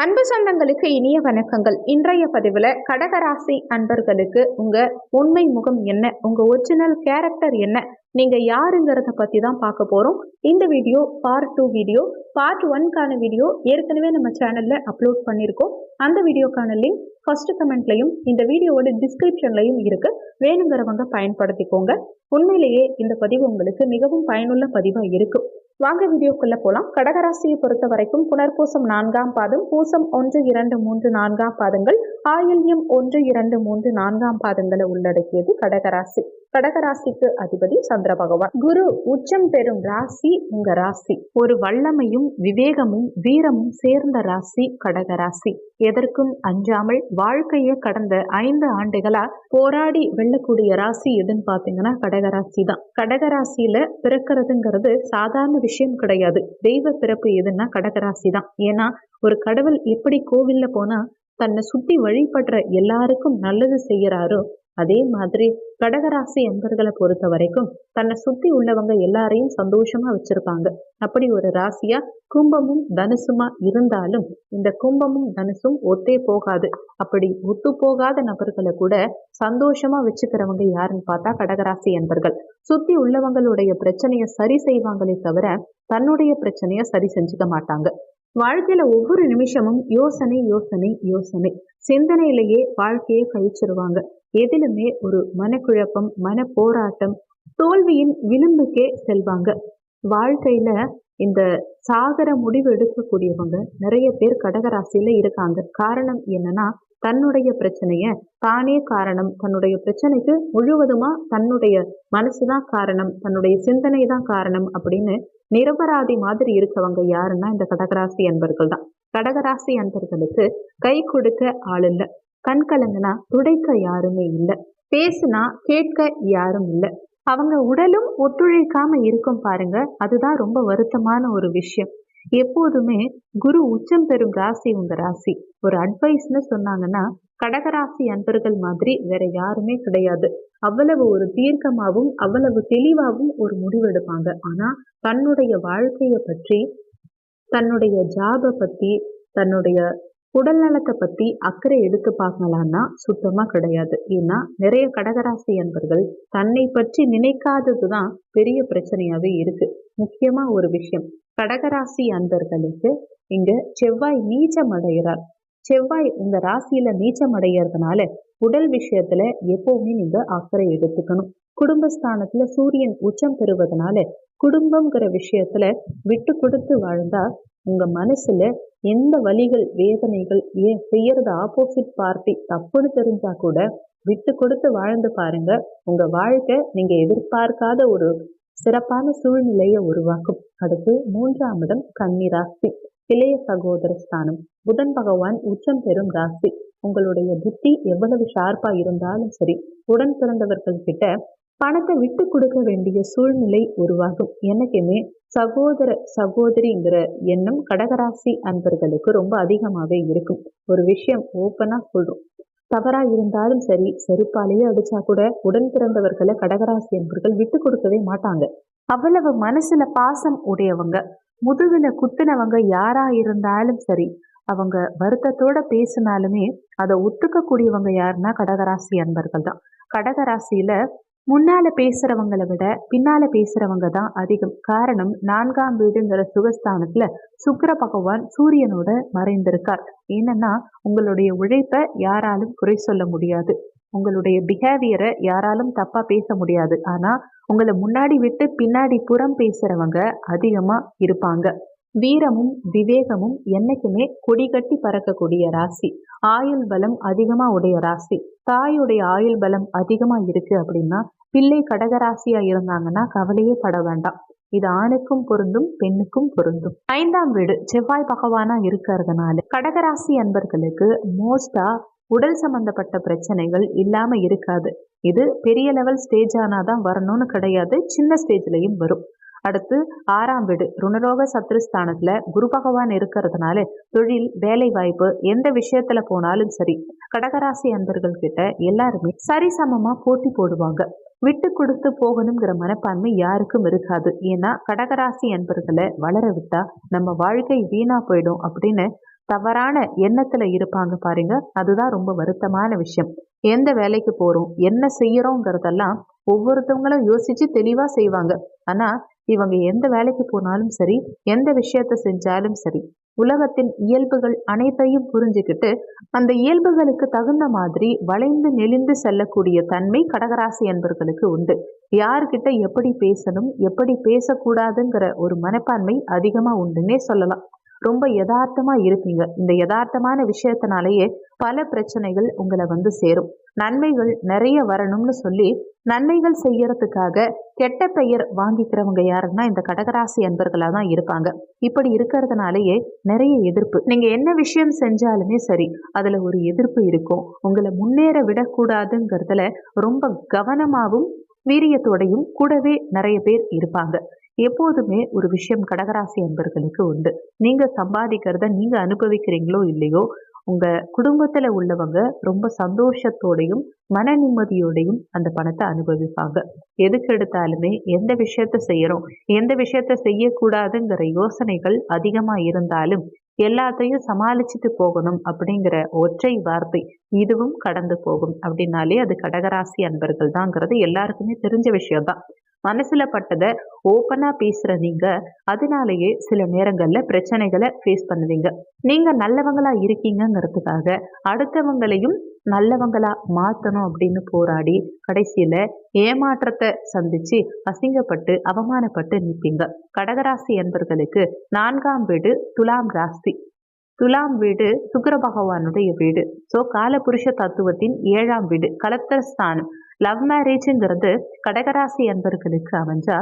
அன்பு சொந்தங்களுக்கு இனிய வணக்கங்கள். இன்றைய பதிவில் கடகராசி அன்பர்களுக்கு உங்கள் உண்மை முகம் என்ன? உங்கள் ஒரிஜினல் கேரக்டர் என்ன? நீங்கள் யாருங்கிறத பற்றி தான் பார்க்க போகிறோம் இந்த video part two video part ஒன்கான video ஏற்கனவே நம்ம சேனலில் அப்லோட் பண்ணியிருக்கோம். அந்த வீடியோக்கான லிங்க் ஃபஸ்ட்டு கமெண்ட்லையும் இந்த வீடியோவோட டிஸ்கிரிப்ஷன்லையும் இருக்குது வேணுங்கிறவங்க பயன்படுத்திக்கோங்க. உண்மையிலேயே இந்த பதிவு உங்களுக்கு மிகவும் பயனுள்ள பதிவாக இருக்கும். வாங்க வீடியோக்குள்ள போலாம். கடகராசியை பொறுத்த வரைக்கும் புனர்பூசம் நான்காம் பாதம் பூசம் ஒன்று இரண்டு மூன்று நான்காம் பாதங்கள் ஆயில்யம் ஒன்று இரண்டு மூன்று நான்காம் பாதங்களை உள்ளடக்கியது கடகராசி கடகராசிக்கு அதிபதி சந்திர பகவான். குரு உச்சம் பெறும் ராசி உங்க ராசி. ஒரு வல்லமையும் விவேகமும் வீரமும் சேர்ந்த ராசி கடகராசி எதற்கும் அஞ்சாமல் வாழ்க்கையை கடந்த ஐந்து ஆண்டுகளா போராடி வெல்லக்கூடிய ராசி எதுன்னு பாத்தீங்கன்னா கடகராசி தான். கடகராசியில பிறக்கிறதுங்கிறது சாதாரண விஷயம் கிடையாது. தெய்வ பிறப்பு எதுன்னா கடகராசி தான் ஏன்னா ஒரு கடவுள் எப்படி கோவில்ல போனா தன்னை சுத்தி வழிபடுற எல்லாருக்கும் நல்லது செய்யறாரோ அதே மாதிரி கடகராசி அன்பர்களை பொறுத்த வரைக்கும் தன்னை சுத்தி உள்ளவங்க எல்லாரையும் சந்தோஷமா வச்சிருப்பாங்க. அப்படி ஒரு ராசியா கும்பமும் தனுசுமா இருந்தாலும் இந்த கும்பமும் தனுசும் ஒத்தே போகாது. அப்படி ஒத்து போகாத நபர்களை கூட சந்தோஷமா வச்சுக்கிறவங்க யாருன்னு பார்த்தா கடகராசி என்பர்கள் சுத்தி உள்ளவங்களுடைய பிரச்சனையை சரி செய்வாங்களே தவிர தன்னுடைய பிரச்சனையை சரி செஞ்சுக்க மாட்டாங்க. வாழ்க்கையில ஒவ்வொரு நிமிஷமும் யோசனை யோசனை யோசனை. சிந்தனையிலேயே வாழ்க்கையை கழிச்சிருவாங்க. எதிலுமே ஒரு மனக்குழப்பம் மன போராட்டம் தோல்வியின் விளிம்புக்கே செல்வாங்க. வாழ்க்கையில இந்த சாகர முடிவு எடுக்கக்கூடியவங்க நிறைய பேர் கடகராசியில இருக்காங்க. காரணம் என்னன்னா தன்னுடைய பிரச்சனைய தானே காரணம். தன்னுடைய பிரச்சனைக்கு முழுவதுமா தன்னுடைய மனசுதான் காரணம். தன்னுடைய சிந்தனை தான் காரணம் அப்படின்னு நிரபராதி மாதிரி இருக்கவங்க யாருன்னா இந்த கடகராசி அன்பர்கள் தான். கடகராசி அன்பர்களுக்கு கை கொடுக்க ஆள் இல்லை. கண் கலங்குனா துடைக்க யாருமே இல்லை. பேசுனா கேட்க யாரும் இல்லை. அவங்க உடலும் ஒத்துழைக்காம இருக்கும் பாருங்க அதுதான் ரொம்ப வருத்தமான ஒரு விஷயம். எப்போதுமே குரு உச்சம் பெறும் ராசி உங்க ராசி. ஒரு அட்வைஸ்னு சொன்னாங்கன்னா கடகராசி அன்பர்கள் மாதிரி வேற யாருமே கிடையாது. அவ்வளவு ஒரு தீர்க்கமாகவும் அவ்வளவு தெளிவாகவும் ஒரு முடிவெடுப்பாங்க. ஆனா தன்னுடைய வாழ்க்கையை பற்றி தன்னுடைய ஜாபை பத்தி தன்னுடைய உடல் நலத்தை பத்தி அக்கறை எடுத்து பார்க்கலான்னா சுத்தமா கிடையாது. ஏன்னா நிறைய கடகராசி அன்பர்கள் தன்னை பற்றி நினைக்காதது தான் பெரிய பிரச்சனையாவே இருக்கு. முக்கியமா ஒரு விஷயம். கடகராசி அன்பர்களுக்கு இங்க செவ்வாய் நீச்சம் அடைகிறார். செவ்வாய் உங்க ராசியில நீச்சம் அடைகிறதுனால உடல் விஷயத்துல எப்பவுமே நீங்க அக்கறை எடுத்துக்கணும். குடும்பஸ்தானத்துல சூரியன் உச்சம் பெறுவதனால குடும்பம்ங்கிற விஷயத்துல விட்டு கொடுத்து வாழ்ந்தா உங்கள் மனசில் எந்த வழிகள் வேதனைகள் ஏன் செய்யறது ஆப்போசிட் பார்ட்டி தப்புன்னு தெரிஞ்சா கூட விட்டு கொடுத்து வாழ்ந்து பாருங்க. உங்க வாழ்க்கை நீங்க எதிர்பார்க்காத ஒரு சிறப்பான சூழ்நிலையை உருவாக்கும். அடுத்து மூன்றாம் இடம் கன்னி ராசி. இளைய சகோதர ஸ்தானம். புதன் பகவான் உச்சம் பெறும் ராசி. உங்களுடைய புத்தி எவ்வளவு ஷார்ப்பா இருந்தாலும் சரி உடன் பிறந்தவர்கள் கிட்ட பணத்தை விட்டு கொடுக்க வேண்டிய சூழ்நிலை உருவாகும். எனக்குமே சகோதர சகோதரிங்கிற எண்ணம் கடகராசி அன்பர்களுக்கு ரொம்ப அதிகமாகவே இருக்கும். ஒரு விஷயம் ஓப்பனாக சொல்கிறோம் தவறா இருந்தாலும் சரி செருப்பாலேயே அடிச்சா கூட உடன் பிறந்தவர்களை கடகராசி அன்பர்கள் விட்டு கொடுக்கவே மாட்டாங்க. அவ்வளவு மனசுல பாசம் உடையவங்க முதுகுல குத்துனவங்க யாரா இருந்தாலும் சரி அவங்க வருத்தத்தோட பேசினாலுமே அதை ஒத்துக்கக்கூடியவங்க யாருன்னா கடகராசி அன்பர்கள் தான். கடகராசியில முன்னால பேசுறவங்களை விட பின்னால பேசுறவங்க தான் அதிகம். காரணம் நான்காம் வீடுங்கிற சுகஸ்தானத்துல சுக்கர பகவான் சூரியனோட மறைந்திருக்கார். என்னன்னா உங்களுடைய உழைப்பை யாராலும் குறை சொல்ல முடியாது. உங்களுடைய பிஹேவியரை யாராலும் தப்பா பேச முடியாது. ஆனா உங்களை முன்னாடி விட்டு பின்னாடி புறம் பேசுறவங்க அதிகமா இருப்பாங்க. வீரமும் விவேகமும் என்னைக்குமே கொடிகட்டி பறக்கக்கூடிய ராசி. ஆயுள் பலம் அதிகமா உடைய ராசி. தாயுடைய ஆயுள் பலம் அதிகமா இருக்கு அப்படின்னா பிள்ளை கடகராசியா இருந்தாங்கன்னா கவலையே பட வேண்டாம். இது ஆணுக்கும் பொருந்தும் பெண்ணுக்கும் பொருந்தும். ஐந்தாம் வீடு செவ்வாய் பகவானா இருக்கிறதுனால கடகராசி அன்பர்களுக்கு மோஸ்டா உடல் சம்பந்தப்பட்ட பிரச்சனைகள் இல்லாம இருக்காது. இது பெரிய லெவல் ஸ்டேஜ் ஆனாதான் வரணும்னு கிடையாது. சின்ன ஸ்டேஜ்லயும் வரும். அடுத்து ஆறாம் வீடு ருணரோக சத்ருஸ்தானத்துல குரு பகவான் இருக்கிறதுனால தொழில் வேலை வாய்ப்பு எந்த விஷயத்துல போனாலும் சரி கடகராசி அன்பர்கள் கிட்ட எல்லாருமே சரிசமமா போட்டி போடுவாங்க. விட்டு கொடுத்து போகணுங்கிற மனப்பான்மை யாருக்கும் இருக்காது. ஏன்னா கடகராசி அன்பர்களை வளர விட்டா நம்ம வாழ்க்கை வீணா போயிடும் அப்படின்னு தவறான எண்ணத்துல இருப்பாங்க பாருங்க. அதுதான் ரொம்ப வருத்தமான விஷயம். எந்த வேலைக்கு போறோம் என்ன செய்யறோங்கிறதெல்லாம் ஒவ்வொருத்தவங்களும் யோசிச்சு தெளிவா செய்வாங்க. ஆனா இவங்க எந்த வேலைக்கு போனாலும் சரி எந்த விஷயத்த செஞ்சாலும் சரி உலகத்தின் இயல்புகள் அனைத்தையும் புரிஞ்சுக்கிட்டு அந்த இயல்புகளுக்கு தகுந்த மாதிரி வளைந்து நெளிந்து செல்லக்கூடிய தன்மை கடகராசி என்பர்களுக்கு உண்டு. யார்கிட்ட எப்படி பேசணும் எப்படி பேசக்கூடாதுங்கிற ஒரு மனப்பான்மை அதிகமாக உண்டுன்னே சொல்லலாம். ரொம்ப யதார்த்தமாக இருப்பீங்க இந்த யதார்த்தமான விஷயத்தினாலேயே பல பிரச்சனைகள் உங்களை வந்து சேரும். நன்மைகள் நிறைய வரணும்னு சொல்லி நன்மைகள் செய்யறதுக்காக கெட்ட பெயர் வாங்கிக்கிறவங்க யாருன்னா இந்த கடகராசி அன்பர்களாக தான் இருப்பாங்க இப்படி இருக்கிறதுனாலயே நிறைய எதிர்ப்பு. நீங்க என்ன விஷயம் செஞ்சாலுமே சரி அதுல ஒரு எதிர்ப்பு இருக்கும். உங்களை முன்னேற விடக்கூடாதுங்கிறதுல ரொம்ப கவனமாகவும் வீரியத்தோடையும் கூடவே நிறைய பேர் இருப்பாங்க. எப்போதுமே ஒரு விஷயம் கடகராசி அன்பர்களுக்கு உண்டு. நீங்க சம்பாதிக்கிறத நீங்க அனுபவிக்கிறீங்களோ இல்லையோ உங்க குடும்பத்துல உள்ளவங்க ரொம்ப சந்தோஷத்தோடையும் மன நிம்மதியோடையும் அந்த பணத்தை அனுபவிப்பாங்க. எதுக்கு எடுத்தாலுமே எந்த விஷயத்த செய்யறோம் எந்த விஷயத்த செய்யக்கூடாதுங்கிற யோசனைகள் அதிகமா இருந்தாலும் எல்லாத்தையும் சமாளிச்சுட்டு போகணும் அப்படிங்கிற ஒற்றை வார்த்தை இதுவும் கடந்து போகும் அப்படின்னாலே அது கடகராசி அன்பர்கள் தாங்கிறது எல்லாருக்குமே தெரிஞ்ச விஷயம்தான். மனசுல பட்டதை ஓப்பனா பேசுற நீங்க அதனாலேயே சில நேரங்கள்ல பிரச்சனைகளை ஃபேஸ் பண்ணுவீங்க. நீங்க நல்லவங்களா இருக்கீங்கிறதுக்காக அடுத்தவங்களையும் நல்லவங்களா மாற்றணும் அப்படின்னு போராடி கடைசியில ஏமாற்றத்தை சந்திச்சு அசிங்கப்பட்டு அவமானப்பட்டு நிற்பீங்க கடகராசி என்பர்களுக்கு நான்காம் வீடு துலாம் ராசி. துலாம் வீடு சுக்கர பகவானுடைய வீடு. ஸோ காலபுருஷ தத்துவத்தின் ஏழாம் வீடு கலத்தரஸ்தானம் லவ் மேரேஜுங்கிறது கடகராசி என்பர்களுக்கு அமைஞ்சா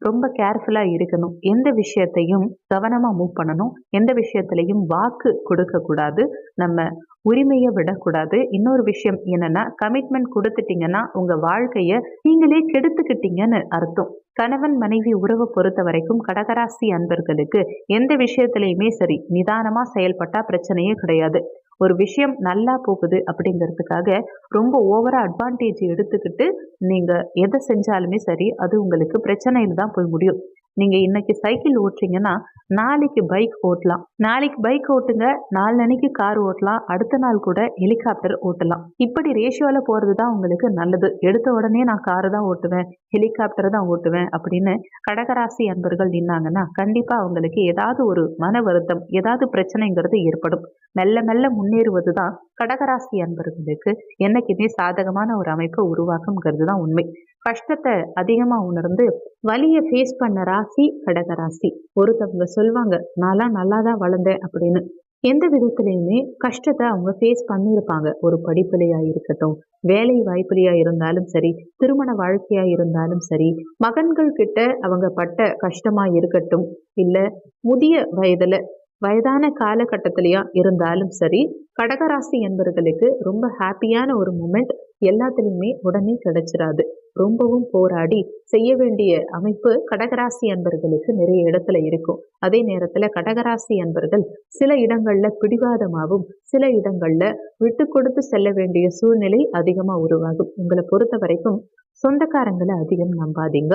ரொம்ப கேர்ஃபுல்லாக இருக்கணும். எந்த விஷயத்தையும் கவனமாக மூவ் பண்ணணும். எந்த விஷயத்துலையும் வாக்கு கொடுக்கக்கூடாது நம்ம உரிமையை விடக்கூடாது. இன்னொரு விஷயம் என்னன்னா கமிட்மெண்ட் கொடுத்துட்டீங்கன்னா உங்கள் வாழ்க்கையை நீங்களே கெடுத்துக்கிட்டீங்கன்னு அர்த்தம். கணவன் மனைவி உறவை பொறுத்த வரைக்கும் கடகராசி அன்பர்களுக்கு எந்த விஷயத்துலையுமே சரி நிதானமாக செயல்பட்டால் பிரச்சனையே கிடையாது. ஒரு விஷயம் நல்லா போகுது அப்படிங்கிறதுக்காக ரொம்ப ஓவராக அட்வான்டேஜ் எடுத்துக்கிட்டு நீங்கள் எதை செஞ்சாலுமே சரி அது உங்களுக்கு பிரச்சனையில் தான் போய் முடியும். நீங்கள் இன்னைக்கு சைக்கிள் ஓட்டுறீங்கன்னா நாளைக்கு பைக் ஓட்டலாம். நாளைக்கு பைக் ஓட்டுங்க நாளன்னைக்கு கார் ஓட்டலாம் அடுத்த நாள் கூட ஹெலிகாப்டர் ஓட்டலாம். இப்படி ரேஷியோவில் போகிறது தான் உங்களுக்கு நல்லது. எடுத்த உடனே நான் காரு தான் ஓட்டுவேன் ஹெலிகாப்டர் தான் ஓட்டுவேன் அப்படின்னு கடகராசி அன்பர்கள் நின்னாங்கன்னா கண்டிப்பாக அவங்களுக்கு ஏதாவது ஒரு மன வருத்தம் ஏதாவது பிரச்சனைங்கிறது ஏற்படும். மெல்ல மெல்ல முன்னேறுவது தான் கடகராசி அன்பர்களுக்கு என்னைக்குமே சாதகமான ஒரு அமைப்பை உருவாக்குங்கிறது தான் உண்மை. கஷ்டத்தை அதிகமாக உணர்ந்து வலியை ஃபேஸ் பண்ண ராசி கடகராசி ஒருத்தவங்க சொல்லுவாங்க நான்லாம் நல்லா தான் வளர்ந்தேன் அப்படின்னு. எந்த விதத்துலையுமே கஷ்டத்தை அவங்க ஃபேஸ் பண்ணியிருப்பாங்க. ஒரு படிப்புலையா இருக்கட்டும் வேலை வாய்ப்புலையா இருந்தாலும் சரி திருமண வாழ்க்கையா இருந்தாலும் சரி மகன்கள் கிட்ட அவங்க பட்ட கஷ்டமா இருக்கட்டும் இல்லை முதிய வயதுல வயதான காலகட்டத்திலையா இருந்தாலும் சரி கடகராசி என்பவர்களுக்கு ரொம்ப ஹாப்பியான ஒரு மூமெண்ட் எல்லாத்துலேயுமே உடனே கிடைச்சிடாது ரொம்பவும் போராடி செய்ய வேண்டிய அமைப்பு கடகராசி அன்பர்களுக்கு நிறைய இடத்துல இருக்கும். அதே நேரத்தில் கடகராசி அன்பர்கள் சில இடங்களில் பிடிவாதமாகவும் சில இடங்களில் விட்டு கொடுத்து செல்ல வேண்டிய சூழ்நிலை அதிகமாக உருவாகும். உங்களை பொறுத்த வரைக்கும் சொந்தக்காரங்களை அதிகம் நம்பாதீங்க.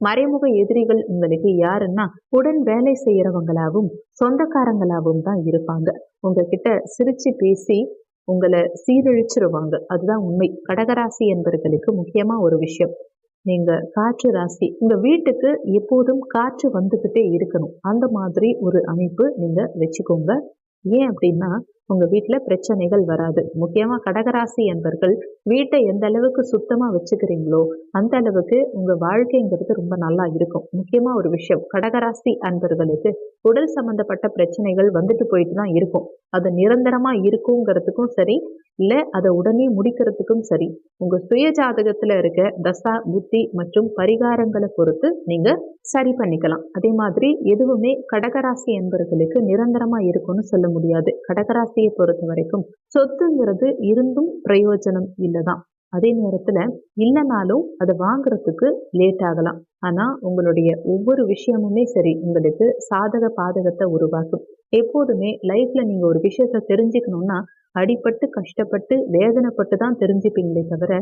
மறைமுக எதிரிகள் உங்களுக்கு யாருன்னா உடன் வேலை செய்யறவங்களாவும் சொந்தக்காரங்களாகவும் தான் இருப்பாங்க. உங்ககிட்ட சிரிச்சு பேசி உங்களை சீரழிச்சிருவாங்க. அதுதான் உண்மை. கடகராசி என்பவர்களுக்கு முக்கியமா ஒரு விஷயம். நீங்க காற்று ராசி. உங்க வீட்டுக்கு எப்போதும் காற்று வந்துகிட்டே இருக்கணும். அந்த மாதிரி ஒரு அமைப்பு நீங்க வச்சுக்கோங்க. ஏன் அப்படின்னா உங்கள் வீட்டில் பிரச்சனைகள் வராது. முக்கியமாக கடகராசி என்பர்கள் வீட்டை எந்த அளவுக்கு சுத்தமாக வச்சுக்கிறீங்களோ அந்த அளவுக்கு உங்கள் வாழ்க்கைங்கிறது ரொம்ப நல்லா இருக்கும். முக்கியமாக ஒரு விஷயம் கடகராசி அன்பர்களுக்கு உடல் சம்மந்தப்பட்ட பிரச்சனைகள் வந்துட்டு போயிட்டு தான் இருக்கும். அது நிரந்தரமாக இருக்குங்கிறதுக்கும் சரி இல்லை அதை உடனே முடிக்கிறதுக்கும் சரி உங்கள் சுய ஜாதகத்தில் இருக்க தசா புத்தி மற்றும் பரிகாரங்களை பொறுத்து நீங்கள் சரி பண்ணிக்கலாம். அதே மாதிரி எதுவுமே கடகராசி என்பர்களுக்கு நிரந்தரமாக இருக்கும்னு சொல்ல முடியாது. கடகராசி கடகராசியை பொறுத்த வரைக்கும் சொத்துங்கிறது இருந்தும் பிரயோஜனம் இல்லைதான். அதே நேரத்தில் இல்லைனாலும் அதை வாங்குறதுக்கு லேட் ஆகலாம். ஆனால் உங்களுடைய ஒவ்வொரு விஷயமுமே சரி உங்களுக்கு சாதக பாதகத்தை உருவாக்கும். எப்போதுமே லைஃப்பில் நீங்கள் ஒரு விஷயத்த தெரிஞ்சுக்கணுன்னா அடிப்பட்டு கஷ்டப்பட்டு வேதனைப்பட்டு தான் தெரிஞ்சுப்பீங்களே தவிர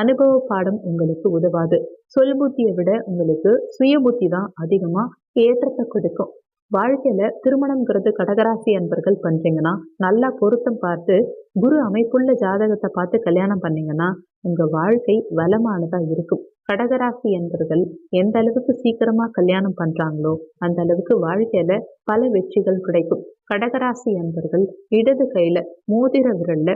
அனுபவ பாடம் உங்களுக்கு உதவாது. சொல் புத்தியை விட உங்களுக்கு சுய புத்தி தான் அதிகமாக ஏற்றத்தை கொடுக்கும். வாழ்க்கையில திருமணம்ங்கிறது கடகராசி அன்பர்கள் பண்றீங்கன்னா நல்லா பொருத்தம் பார்த்து குரு அமைப்புள்ள ஜாதகத்தை பார்த்து கல்யாணம் பண்ணீங்கன்னா உங்க வாழ்க்கை வளமானதா இருக்கும். கடகராசி என்பர்கள் எந்த அளவுக்கு சீக்கிரமா கல்யாணம் பண்றாங்களோ அந்த அளவுக்கு வாழ்க்கையில பல வெற்றிகள் கிடைக்கும். கடகராசி என்பர்கள் இடது கையில மோதிர விரல்ல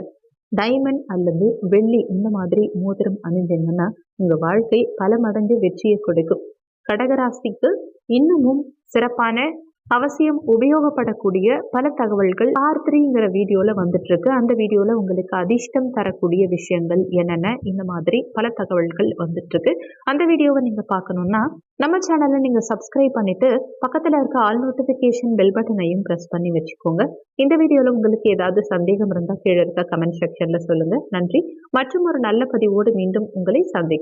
டைமண்ட் அல்லது வெள்ளி இந்த மாதிரி மோதிரம் அணிஞ்சீங்கன்னா உங்க வாழ்க்கை பல மடங்கு வெற்றியை கொடுக்கும். கடகராசிக்கு இன்னமும் சிறப்பான அவசியம் உபயோகப்படக்கூடிய பல தகவல்கள் ஆர் த்ரீங்கிற வீடியோவில் வந்துட்டு இருக்கு அந்த வீடியோவில் உங்களுக்கு அதிர்ஷ்டம் தரக்கூடிய விஷயங்கள் என்னென்ன இந்த மாதிரி பல தகவல்கள் வந்துட்டு இருக்கு அந்த வீடியோவை நீங்கள் பார்க்கணுன்னா நம்ம சேனலை நீங்கள் சப்ஸ்கிரைப் பண்ணிட்டு பக்கத்தில் இருக்க ஆல் நோட்டிஃபிகேஷன் பெல் பட்டனையும் ப்ரெஸ் பண்ணி வச்சுக்கோங்க. இந்த வீடியோவில் உங்களுக்கு ஏதாவது சந்தேகம் இருந்தால் கீழே இருக்க கமெண்ட் செக்ஷனில் சொல்லுங்கள் நன்றி. மற்றும் ஒரு நல்ல பதிவோடு மீண்டும் உங்களை சந்திக்கும்